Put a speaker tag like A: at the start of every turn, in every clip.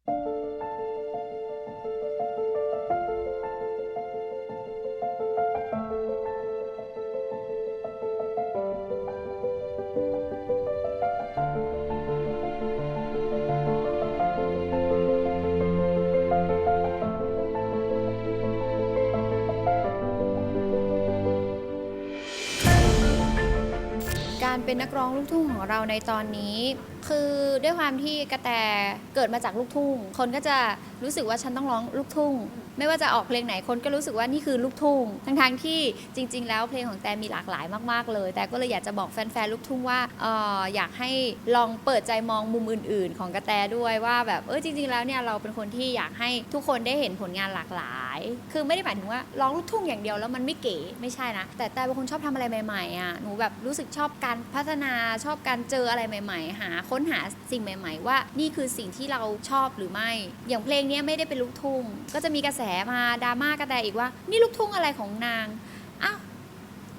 A: การเป็นนักร้องลูกทุ่งของเราในตอนนี้คือด้วยความที่กระแตเกิดมาจากลูกทุ่ง คนก็จะรู้สึกว่าฉันต้องร้องลูกทุ่ง ไม่ว่าจะออกเพลงไหนคนก็รู้สึกว่านี่คือลูกทุ่ง ทั้งๆที่จริง ๆ แล้วเพลงของแต่มีหลากหลายมากๆเลย แต่ก็เลยอยากจะบอกแฟนๆลูกทุ่งว่าอออยากให้ลองเปิดใจมองมุมอื่น ๆ ของกระแตด้วยว่าแบบเออจริง ๆ แล้วเนี่ยเราเป็นคนที่อยากให้ทุกคนได้เห็นผลงานหลากหลาย คือไม่ได้หมายถึงว่าร้องลูกทุ่งอย่างเดียวแล้วมันไม่เก๋ไม่ใช่นะ แต่แต่เป็นคนชอบทำอะไรใหม่ๆอะหนูแบบรู้สึกชอบการพัฒนาชอบการเจออะไรใหม่ ๆ หาค้นหาสิ่งใหม่ ๆ ว่านี่คือสิ่งที่เราชอบหรือไม่ อย่างเพลงนี้ไม่ได้เป็นลูกทุ่ง ก็จะมีกระแสมาดราม่ากระแตอีกว่า นี่ลูกทุ่งอะไรของนางอ้าว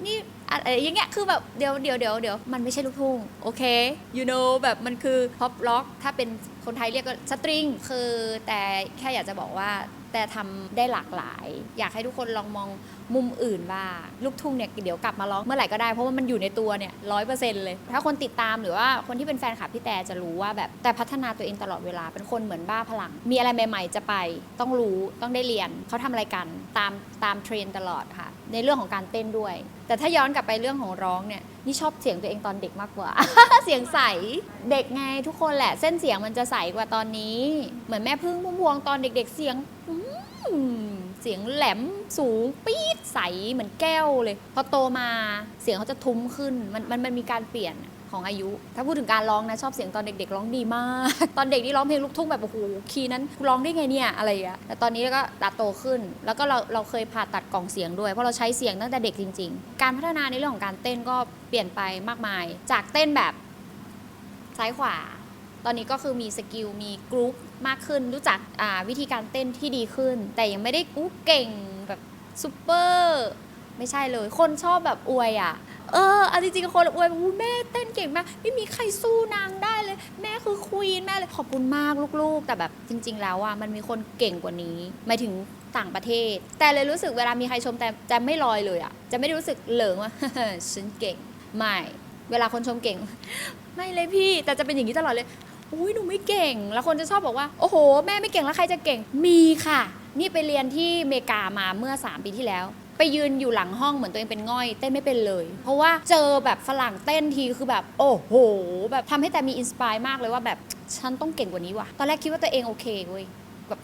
A: นี่อะไรอย่างเงี้ยคือแบบเดี๋ยวเดี๋ยวเดี๋ยวเดี๋ยวมันไม่ใช่ลูกทุ่งโอเค you know แบบมันคือ pop rock ถ้าเป็นคนไทยเรียกก็สตริงคือแต่แค่อยากจะบอกว่าแต่ทำได้หลากหลาย อยากให้ทุกคนลองมองมุมอื่นว่าลูกทุ่งเนี่ยเดี๋ยวกลับมาร้องเมื่อไหร่ก็ได้เพราะว่ามันอยู่ในตัวเนี่ยร้อยเปอร์เซ็นต์เลย ถ้าคนติดตามหรือว่าคนที่เป็นแฟนคลับพี่แต่จะรู้ว่าแบบแต่พัฒนาตัวเองตลอดเวลาเป็นคนเหมือนบ้าพลัง มีอะไรใหม่ ๆ จะไป ต้องรู้ต้องได้เรียนเขาทำอะไรกันตามตามเทรนตลอดค่ะ ในเรื่องของการเต้นด้วย แต่ถ้าย้อนกลับไปเรื่องของร้องเนี่ยนี่ชอบเสียงตัวเองตอนเด็กมากกว่า เสียงใสเด็กไงทุกคนแหละ เส้นเสียงมันจะใสกว่าตอนนี้ เหมือนแม่พึ่งพุ่มพวงตอนเด็ก ๆ เสียง เสียงแหลมสูงปี๊ดใสเหมือนแก้วเลย พอโตมาเสียงเขาจะทุ้มขึ้น มันมันมันมีการเปลี่ยนของอายุ ถ้าพูดถึงการร้องนะชอบเสียงตอนเด็กๆร้องดีมาก ตอนเด็กที่ร้องเพลงลูกทุ่งแบบโอ้โหคีย์นั้นร้องได้ไงเนี่ยอะไรอย่างเงี้ยแต่ตอนนี้ก็ตัดโตขึ้น แล้วก็เราเราเคยผ่าตัดกล่องเสียงด้วย เพราะเราใช้เสียงตั้งแต่เด็กจริง ๆ การพัฒนาในเรื่องของการเต้นก็เปลี่ยนไปมากมาย จากเต้นแบบซ้ายขวา ตอนนี้ก็คือมีสกิลมีกรุ๊ป มากขึ้น รู้จักวิธีการเต้นที่ดีขึ้น แต่ยังไม่ได้อู้เก่งแบบซูเปอร์ไม่ใช่เลย คนชอบแบบอวยอะเออเอาจริงๆคนอวยแบบอุ๊ยแม่เต้นเก่งมาก ไม่มีใครสู้นางได้เลย แม่คือควีนแม่เลยขอบคุณมากลูกๆ แต่แบบจริง ๆ แล้วอะมันมีคนเก่งกว่านี้หมายถึงต่างประเทศ แต่เลยรู้สึกเวลามีใครชมแต่จะไม่ลอยเลยอะ จะไม่รู้สึกเหลิงว่าฉันเก่ง ไม่ เวลาคนชมเก่ง ไม่เลยพี่ แต่จะเป็นอย่างนี้ตลอดเลย อุ้ยหนูไม่เก่ง แล้วคนจะชอบบอกว่า โอ้โห แม่ไม่เก่งแล้วใครจะเก่ง มีค่ะ นี่ไปเรียนที่อเมริกามาเมื่อ 3 ปีที่แล้ว ไปยืนอยู่หลังห้องเหมือนตัวเองเป็นง่อย เต้นไม่เป็นเลย เพราะว่าเจอแบบฝรั่งเต้นทีคือแบบ โอ้โห แบบทำให้แต่มีอินสปายมากเลยว่าแบบฉันต้องเก่งกว่านี้ว่ะ ตอนแรกคิดว่าตัวเองโอเคเว้ยแบบ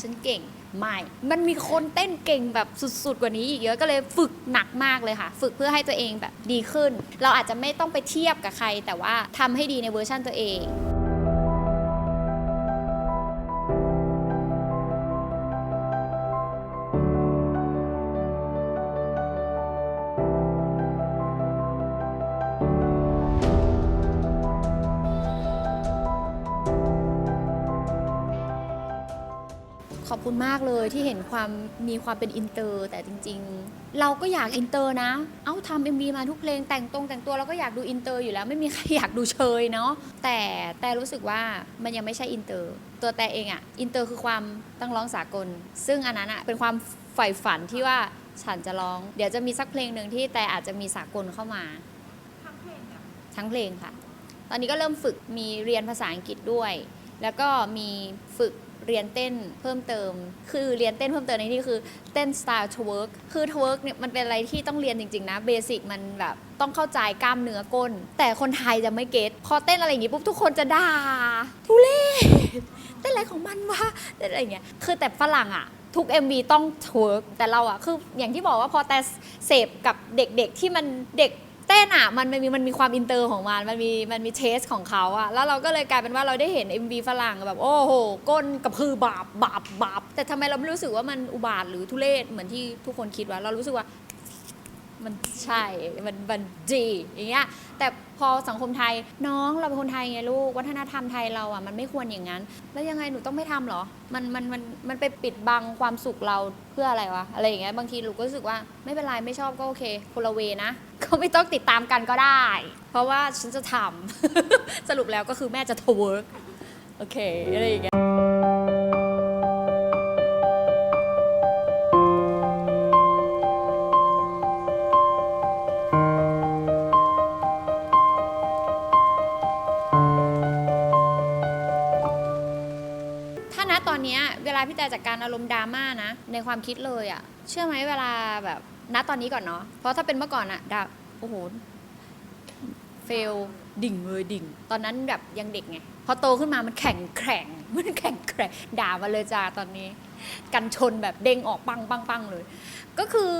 A: ฉันเก่งไม่ มันมีคนเต้นเก่งแบบสุดๆ กว่านี้อีกเยอะ ก็เลยฝึกหนักมากเลยค่ะ ฝึกเพื่อให้ตัวเองแบบดีขึ้น เราอาจจะไม่ต้องไปเทียบกับใคร แต่ว่าทำให้ดีในเวอร์ชันตัวเองากเลยที่เห็นความมีความเป็นอินเตอร์ แต่จริง ๆ เราก็อยากอินเตอร์นะ เอ้าทำเอ็มวีมาทุกเพลงแต่งตรงแต่งตัวเราก็อยากดูอินเตอร์อยู่แล้ว ไม่มีใครอยากดูเชยเนาะแต่แต่รู้สึกว่ามันยังไม่ใช่อินเตอร์ ตัวแต่เองอะอินเตอร์คือความต้องร้องสากล ซึ่งอันนั้นอะเป็นความใฝ่ฝันที่ว่าฉันจะร้อง เดี๋ยวจะมีสักเพลงหนึ่งที่แต่อาจจะมีสากลเข้ามาทั้งเพลงค่ะ ตอนนี้ก็เริ่มฝึกมีเรียนภาษาอังกฤษด้วย แล้วก็มีฝึกเรียนเต้นเพิ่มเติม คือเรียนเต้นเพิ่มเติมในที่คือเต้นสไตล์ทเวิร์กคือทเวิร์กเนี่ยมันเป็นอะไรที่ต้องเรียนจริงๆนะเบสิกมันแบบต้องเข้าใจกล้ามเนื้อก้น แต่คนไทยจะไม่เก็ตพอเต้นอะไรอย่างงี้ปุ๊บทุกคนจะด่าทุเรศเต้นอะไรของมันวะเต้นอะไรอย่างเงี้ยคือแต่ฝรั่งอะทุก MV ต้องทเวิร์กแต่เราอะคืออย่างที่บอกว่าพอแต่เสพกับเด็กๆที่มันเด็ก เต้นอะมันมันมีมันมีความอินเตอร์ของมันมันมีมันมีเทสของเขาอะแล้วเราก็เลยกลายเป็นว่าเราได้เห็น MV ฝรั่งแบบโอ้โหก้นกับพือบาบบาบบาบแต่ทำไมเราไม่รู้สึกว่ามันอุบาทหรือทุเรศเหมือนที่ทุกคนคิดว่าเรารู้สึกว่า มันใช่ มันมันดีอย่างเงี้ย แต่พอสังคมไทยน้องเราเป็นคนไทยไงลูก วัฒนธรรมไทยเราอะมันไม่ควรอย่างนั้น แล้วยังไงหนูต้องไม่ทำเหรอ มันมันมันมันไปปิดบังความสุขเราเพื่ออะไรวะอะไรอย่างเงี้ยบางทีลูกก็รู้สึกว่าไม่เป็นไรไม่ชอบก็โอเคคนละเวนะ ก็ไม่ต้องติดตามกันก็ได้ เพราะว่าฉันจะทำ สรุปแล้วก็คือแม่จะทเวิร์กโอเคอะไรอย่างเงี้ย ตอนนี้เวลาพี่แต่จัดการอารมณ์ดราม่านะ ในความคิดเลยอะเชื่อไหมเวลาแบบณตอนนี้ก่อนเนาะเพราะถ้าเป็นเมื่อก่อนอะดาโอ้โหเฟลดิ่งเลยดิ่ง ตอนนั้นแบบยังเด็กไงพอโตขึ้นมามันแข็งแกร่งมันแข็งแกร่งด่ามาเลยจ้าตอนนี้ กันชนแบบเด้งออกปังปังปังเลย ก็คือ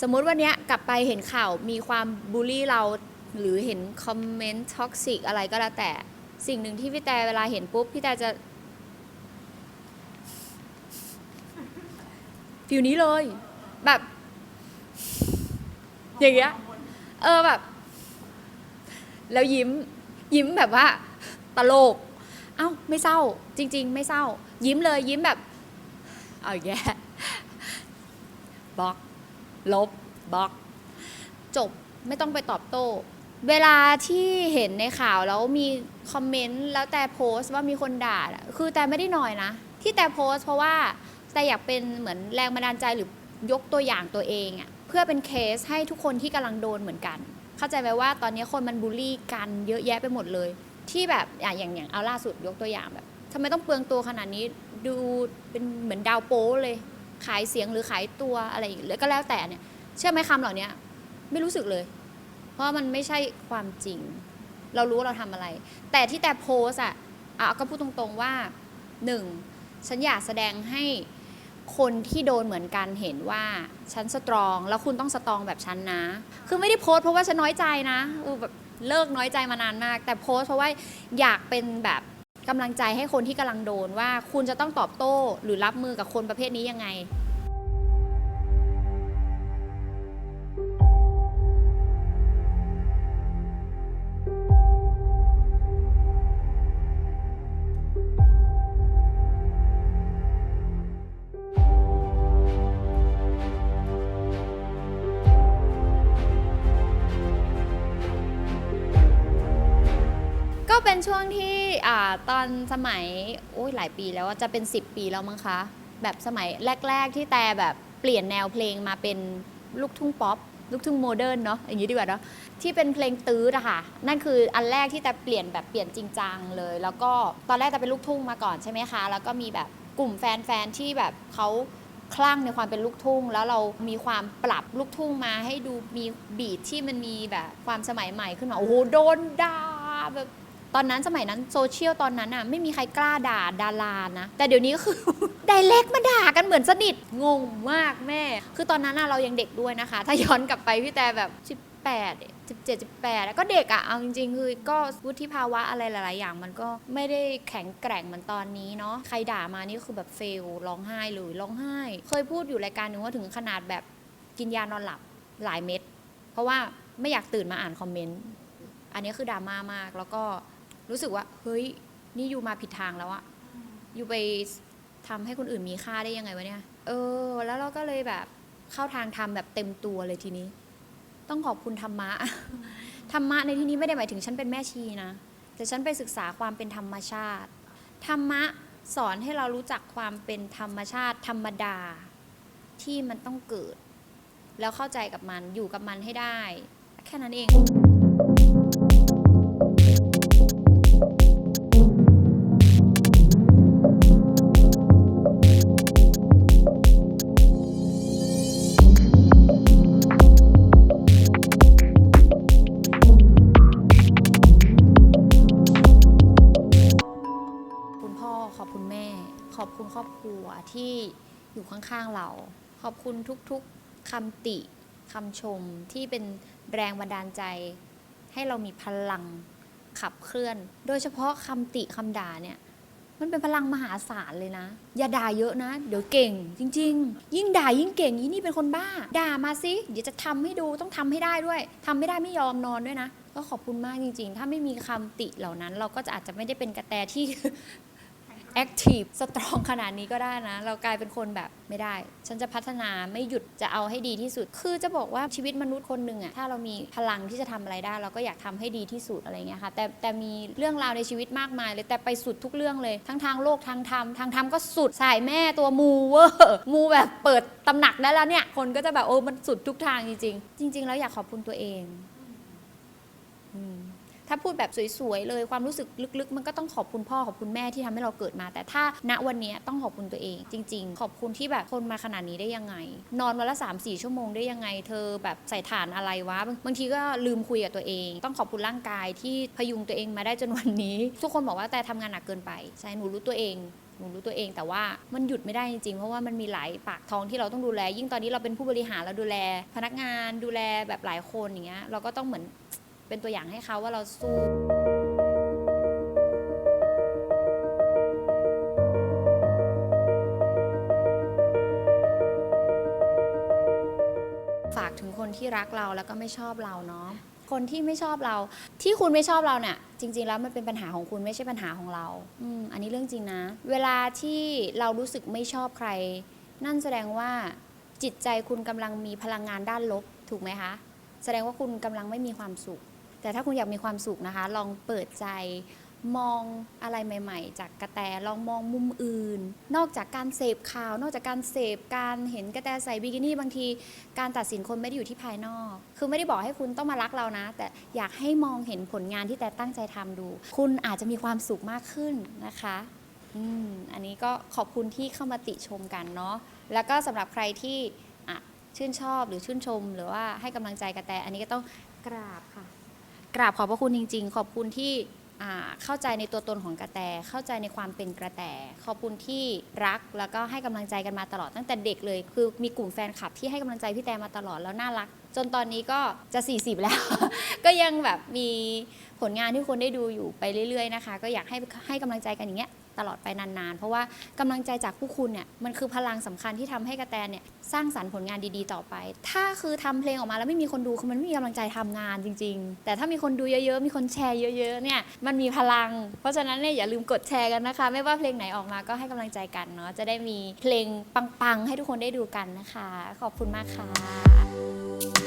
A: สมมุติวันเนี้ยกลับไปเห็นข่าวมีความบูลลี่เราหรือเห็นคอมเมนต์ท็อกซิกอะไรก็แล้วแต่ สิ่งหนึ่งที่พี่แต่เวลาเห็นปุ๊บพี่แต่จะ ฟิลนี้เลย แบบ อย่างเงี้ยเออแบบ แล้วยิ้ม ยิ้มแบบว่า ตลก เอ้าไม่เศร้า จริง ๆ ไม่เศร้า ยิ้มเลย ยิ้มแบบเอาแย่บล็อก ลบบล็อก จบไม่ต้องไปตอบโต้ เวลาที่เห็นในข่าวแล้วมีคอมเมนต์แล้วแต่โพสต์ว่ามีคนด่า คือแต่ไม่ได้หน่อยนะ ที่แต่โพสต์เพราะว่า แต่อยากเป็นเหมือนแรงบันดาลใจหรือยกตัวอย่างตัวเองอะเพื่อเป็นเคสให้ทุกคนที่กำลังโดนเหมือนกัน เข้าใจไหมว่าตอนนี้คนมันบูลลี่กันเยอะแยะไปหมดเลย ที่แบบอะอย่างอย่างเอาล่าสุดยกตัวอย่างแบบทำไมต้องเปลืองตัวขนาดนี้ดูเป็นเหมือนดาวโป้เลย ขายเสียงหรือขายตัวอะไรอย่างเงี้ยก็แล้วแต่เนี่ย เชื่อไหมคำเหล่านี้ไม่รู้สึกเลย เพราะมันไม่ใช่ความจริง เรารู้ว่าเราทำอะไร แต่ที่แต่โพสอะอะก็พูดตรงๆว่าหนึ่งฉันอยากแสดงให้ คนที่โดนเหมือนกันเห็นว่าฉันสตรองแล้วคุณต้องสตรองแบบฉันนะ คือไม่ได้โพสเพราะว่าฉันน้อยใจนะเออแบบเลิกน้อยใจมานานมาก แต่โพสเพราะว่าอยากเป็นแบบกำลังใจให้คนที่กำลังโดนว่าคุณจะต้องตอบโต้หรือรับมือกับคนประเภทนี้ยังไง เป็นช่วงที่อ่าตอนสมัยโอ้ยหลายปีแล้วอะจะเป็น 10 ปีแล้วมั้งคะ แบบสมัยแรก ๆ ที่แต่แบบเปลี่ยนแนวเพลงมาเป็นลูกทุ่งป๊อปลูกทุ่งโมเดิร์นเนาะอย่างนี้ดีกว่าเนาะที่เป็นเพลงตื้ออะค่ะ นั่นคืออันแรกที่แต่เปลี่ยนแบบเปลี่ยนจริงจังเลย แล้วก็ตอนแรกแต่เป็นลูกทุ่งมาก่อนใช่ไหมคะ แล้วก็มีแบบกลุ่มแฟนๆที่แบบเขาคลั่งในความเป็นลูกทุ่ง แล้วเรามีความปรับลูกทุ่งมาให้ดูมีบีทที่มันมีแบบความสมัยใหม่ขึ้นมาโอ้โหโดนด่าแบบ ตอนนั้นสมัยนั้นโซเชียลตอนนั้นอะไม่มีใครกล้าด่าดารานะ แต่เดี๋ยวนี้ก็คือ ไดเ c กมาด่ากันเหมือนสนิทงงมากแม่ คือตอนนั้นเรายังเด็กด้วยนะคะ ถ้าย้อนกลับไปพี่แต่แบบ18 17 18 แล้วก็เด็กอะเอาจริงๆ คือก็วุฒิภาวะอะไรหลาย ๆ อย่าง มันก็ไม่ได้แข็งแกร่งเหมือนตอนนี้เนาะ ใครด่ามานี่คือแบบเฟลร้องไห้เลยร้องไห้ เคยพูดอยู่รายการหนึ่งว่าถึงขนาดแบบกินยานอนหลับหลายเม็ด เพราะว่าไม่อยากตื่นมาอ่านคอมเมนต์ อันนี้คือดราม่ามาก แล้วก็ รู้สึกว่า เฮ้ย นี่อยู่มาผิดทางแล้วอะอยู่ไปทำให้คนอื่นมีค่าได้ยังไงวะเนี่ย เออ แล้วเราก็เลยแบบเข้าทางทำแบบเต็มตัวเลยทีนี้ ต้องขอบคุณธรรมะ ธรรมะในที่นี้ไม่ได้หมายถึงฉันเป็นแม่ชีนะ แต่ฉันไปศึกษาความเป็นธรรมชาติ ธรรมะสอนให้เรารู้จักความเป็นธรรมชาติ ธรรมดา ที่มันต้องเกิด แล้วเข้าใจกับมันอยู่กับมันให้ได้ แค่นั้นเอง อบคุณครอบครัวที่อยู่ข้างๆเรา ขอบคุณทุกๆคำติคำชมที่เป็นแรงบันดาลใจ ให้เรามีพลังขับเคลื่อน โดยเฉพาะคำติคำด่าเนี่ยมันเป็นพลังมหาศาลเลยนะ อย่าด่าเยอะนะ เดี๋ยวเก่ง จริง ๆ ยิ่งด่ายิ่งเก่งยี่นี่เป็นคนบ้า ด่ามาสิเดี๋ยวจะทำให้ดูต้องทำให้ได้ด้วยทำไม่ได้ไม่ยอมนอนด้วยนะ ก็ขอบคุณมากจริง ๆ ถ้าไม่มีคำติเหล่านั้น เราก็จะอาจจะไม่ได้เป็นกระแตที่ แอคทีฟสตรองขนาดนี้ก็ได้นะ เรากลายเป็นคนแบบไม่ได้ ฉันจะพัฒนาไม่หยุดจะเอาให้ดีที่สุด คือจะบอกว่าชีวิตมนุษย์คนหนึ่งอะถ้าเรามีพลังที่จะทำอะไรได้ เราก็อยากทำให้ดีที่สุดอะไรเงี้ยค่ะแต่แต่มีเรื่องราวในชีวิตมากมายเลยแต่ไปสุดทุกเรื่องเลย ทั้งทางโลกทางธรรมทางธรรมก็สุดสายแม่ตัวมูเวอร์มูแบบเปิดตำหนักได้แล้วเนี่ยคนก็จะแบบโอ้มันสุดทุกทางจริง ๆ จริง ๆ แล้วอยากขอบคุณตัวเอง ถ้าพูดแบบสวยๆเลยความรู้สึกลึกๆ มันก็ต้องขอบคุณพ่อขอบคุณแม่ที่ทำให้เราเกิดมา แต่ถ้าณวันนี้ต้องขอบคุณตัวเอง จริง ๆ ขอบคุณที่แบบทนมาขนาดนี้ได้ยังไง นอนวันละ3 4 ชั่วโมงได้ยังไง เธอแบบใส่ฐานอะไรวะบางบางทีก็ลืมคุยกับตัวเอง ต้องขอบคุณร่างกายที่พยุงตัวเองมาได้จนวันนี้ ทุกคนบอกว่าแต่ทำงานหนักเกินไปใช่หนูรู้ตัวเองหนูรู้ตัวเองแต่ว่ามันหยุดไม่ได้จริงๆ เพราะว่ามันมีหลายปากท้องที่เราต้องดูแล ยิ่งตอนนี้เราเป็นผู้บริหารเราดูแล พนักงานดูแลแบบหลายคนอย่างเงี้ยเราก็ต้องเหมือน เป็นตัวอย่างให้เขาว่าเราสู้ฝากถึงคนที่รักเราแล้วก็ไม่ชอบเราเนาะคนที่ไม่ชอบเรา ที่คุณไม่ชอบเราเนี่ย จริง ๆ แล้วมันเป็นปัญหาของคุณไม่ใช่ปัญหาของเราอืมอันนี้เรื่องจริงนะ เวลาที่เรารู้สึกไม่ชอบใคร นั่นแสดงว่าจิตใจคุณกำลังมีพลังงานด้านลบถูกไหมคะ แสดงว่าคุณกำลังไม่มีความสุข แต่ถ้าคุณอยากมีความสุขนะคะ ลองเปิดใจมองอะไรใหม่ ๆ จากกระแตลองมองมุมอื่น นอกจากการเสพข่าว นอกจากการเสพการเห็นกระแตใส่บิกินี่บางที การตัดสินคนไม่ได้อยู่ที่ภายนอก คือไม่ได้บอกให้คุณต้องมารักเรานะ แต่อยากให้มองเห็นผลงานที่แต่ตั้งใจทำดู คุณอาจจะมีความสุขมากขึ้นนะคะอืมอันนี้ก็ขอบคุณที่เข้ามาติชมกันเนาะแล้วก็สำหรับใครที่ชื่นชอบหรือชื่นชม หรือว่าให้กำลังใจกระแตอันนี้ก็ต้องกราบค่ะ กราบขอบพระคุณจริง ๆ ขอบคุณที่เข้าใจในตัวตนของกระแต เข้าใจในความเป็นกระแต ขอบคุณที่รักแล้วก็ให้กำลังใจกันมาตลอดตั้งแต่เด็กเลย คือมีกลุ่มแฟนคลับที่ให้กำลังใจพี่แตมาตลอดแล้วน่ารัก จนตอนนี้ก็จะ 40 แล้ว ก็ยังแบบมีผลงานที่คนได้ดูอยู่ไปเรื่อย ๆ นะคะ ก็อยากให้ให้กำลังใจกันอย่างเงี้ย ตลอดไปนานๆ เพราะว่ากำลังใจจากผู้คุณเนี่ยมันคือพลังสำคัญที่ทำให้กระแตเนี่ยสร้างสรรค์ผลงานดีๆ ต่อไป ถ้าคือทำเพลงออกมาแล้วไม่มีคนดูคือมันไม่มีกำลังใจทำงานจริง ๆ แต่ถ้ามีคนดูเยอะๆ มีคนแชร์เยอะๆเนี่ยมันมีพลัง เพราะฉะนั้นเนี่ยอย่าลืมกดแชร์กันนะคะ ไม่ว่าเพลงไหนออกมาก็ให้กำลังใจกันเนาะจะได้มีเพลงปังๆ ให้ทุกคนได้ดูกันนะคะ ขอบคุณมากค่ะ